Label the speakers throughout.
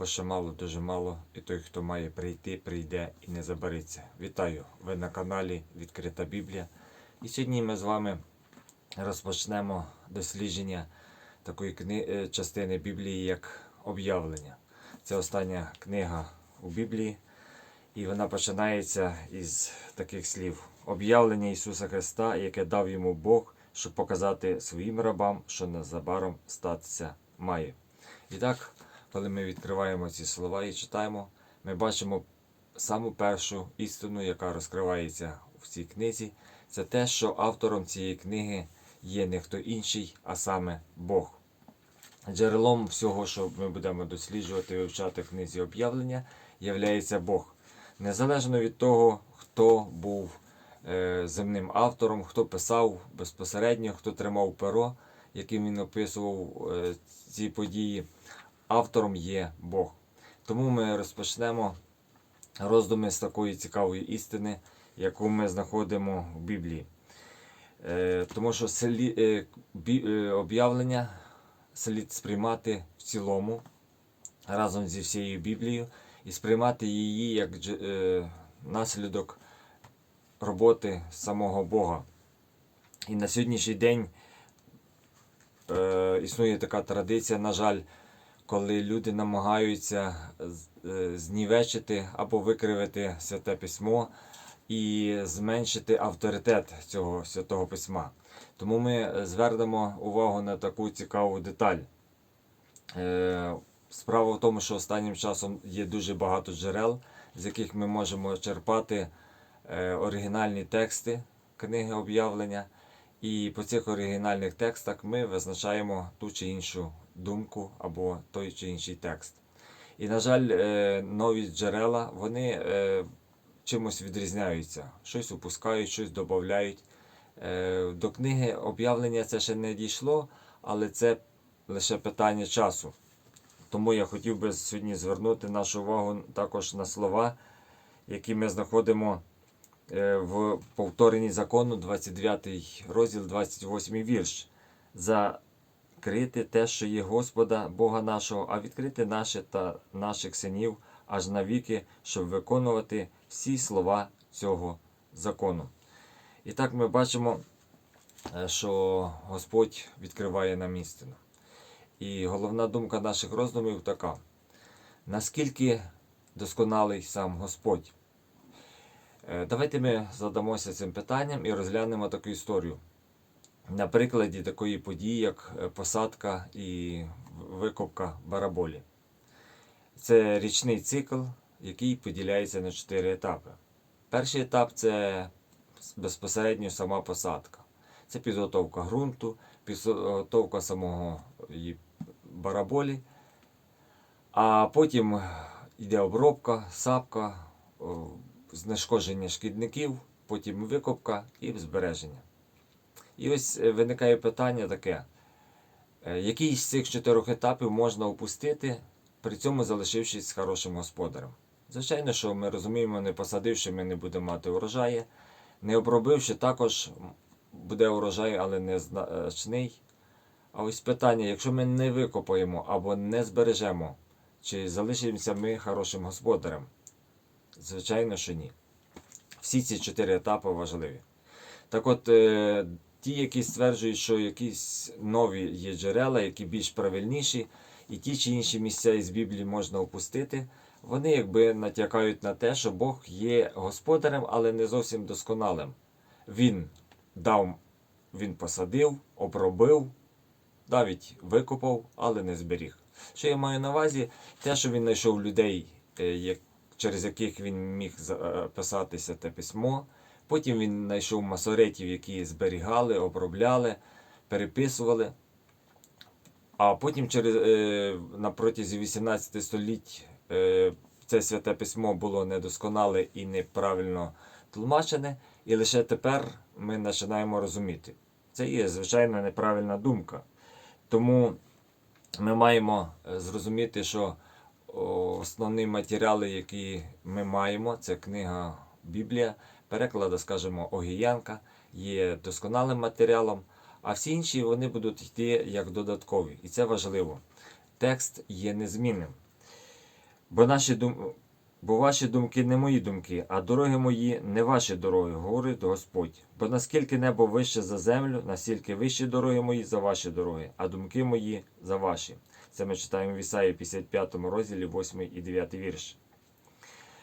Speaker 1: бо ще мало, дуже мало, і той, хто має прийти, прийде і не забереться. Вітаю! Ви на каналі Відкрита Біблія. І сьогодні ми з вами розпочнемо дослідження такої кни... е, частини Біблії, як об'явлення. Це остання книга у Біблії, і вона починається із таких слів: об'явлення Ісуса Христа, яке дав йому Бог, щоб показати своїм рабам, що незабаром статися має. І так, коли ми відкриваємо ці слова і читаємо, ми бачимо саму першу істину, яка розкривається в цій книзі, це те, що автором цієї книги є не хто інший, а саме Бог. Джерелом всього, що ми будемо досліджувати і вивчати в книзі об'явлення, являється Бог. Незалежно від того, хто був е, земним автором, хто писав безпосередньо, хто тримав перо, яким він описував е, ці події, автором є Бог. Тому ми розпочнемо роздуми з такої цікавої істини, яку ми знаходимо в Біблії. Е, тому що селі, е, е, об'явлення слід сприймати в цілому разом зі всією Біблією і сприймати її як наслідок роботи самого Бога. І на сьогоднішній день е, існує така традиція, на жаль, коли люди намагаються е, знівечити або викривити святе письмо і зменшити авторитет цього святого письма. Тому ми звернемо увагу на таку цікаву деталь. Е, Справа в тому, що останнім часом є дуже багато джерел, з яких ми можемо черпати е, оригінальні тексти книги об'явлення. І по цих оригінальних текстах ми визначаємо ту чи іншу думку або той чи інший текст. І, на жаль, е, нові джерела вони е, чимось відрізняються. Щось упускають, щось додають. Е, До книги об'явлення це ще не дійшло, але це лише питання часу. Тому я хотів би сьогодні звернути нашу увагу також на слова, які ми знаходимо в повторенні закону, 29 розділ, 28 вірш. Закрити те, що є Господа, Бога нашого, а відкрити наше та наших синів аж навіки, щоб виконувати всі слова цього закону. І так ми бачимо, е, що Господь відкриває нам істину. І головна думка наших роздумів така: наскільки досконалий сам Господь? Е, Давайте ми задамося цим питанням і розглянемо таку історію. На прикладі такої події, як е, посадка і викопка бараболі. Це річний цикл, який поділяється на чотири етапи. Перший етап це безпосередньо сама посадка. Це підготовка ґрунту, підготовка самого бараболі, а потім йде обробка, сапка, знешкодження шкідників, потім викопка і збереження. І ось е, виникає питання таке: е, який з цих чотирьох етапів можна опустити, при цьому залишившись хорошим господарем? Звичайно, що ми розуміємо, не посадивши, ми не будемо мати урожаю, не обробивши, також буде урожай, але не значний. А ось питання: якщо ми не викопаємо або не збережемо, чи залишимося ми хорошим господарем? Звичайно, що ні. Всі ці чотири етапи важливі. Так от, е, ті, які стверджують, що якісь нові є джерела, які більш правильніші, і ті чи інші місця із Біблії можна опустити, вони якби натякають на те, що Бог є господарем, але не зовсім досконалим. Він дав, він посадив, обробив, навіть викопав, але не зберіг. Що я маю на увазі? Те, що він знайшов людей, е, як- через яких він міг записатися те письмо. Потім він знайшов масоретів, які зберігали, обробляли, переписували. А потім через, е, на протязі 18 століть е, це святе письмо було недосконале і неправильно тлумачене, і лише тепер ми починаємо розуміти. Це є звичайно неправильна думка. Тому ми маємо е, зрозуміти, що основні матеріали, які ми маємо, це книга Біблія, переклади, скажімо, Огіянка, є досконалим матеріалом, а всі інші вони будуть йти як додаткові. І це важливо. Текст є незмінним. Бо наші дум... Бо ваші думки не мої думки, а дороги мої не ваші дороги, говорить Господь. Бо наскільки небо вище за землю, настільки вищі дороги мої за ваші дороги, а думки мої за ваші. Це ми читаємо в Ісаї 55 розділі 8 і 9 вірш.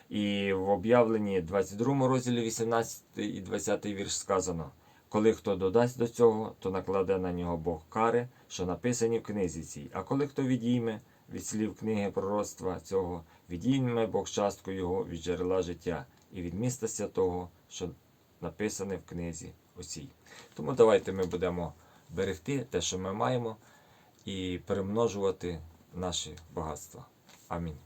Speaker 1: І в об'явленні 22 розділі 18 і 20 вірш сказано: коли хто додасть до цього, то накладе на нього Бог кари, що написані в книзі цій. А коли хто відійме від слів книги пророцтва цього, відійме Бог частку його від джерела життя і від міста святого, що написане в книзі оцій. Тому давайте ми будемо берегти те, що ми маємо, і перемножувати наші багатства. Амінь.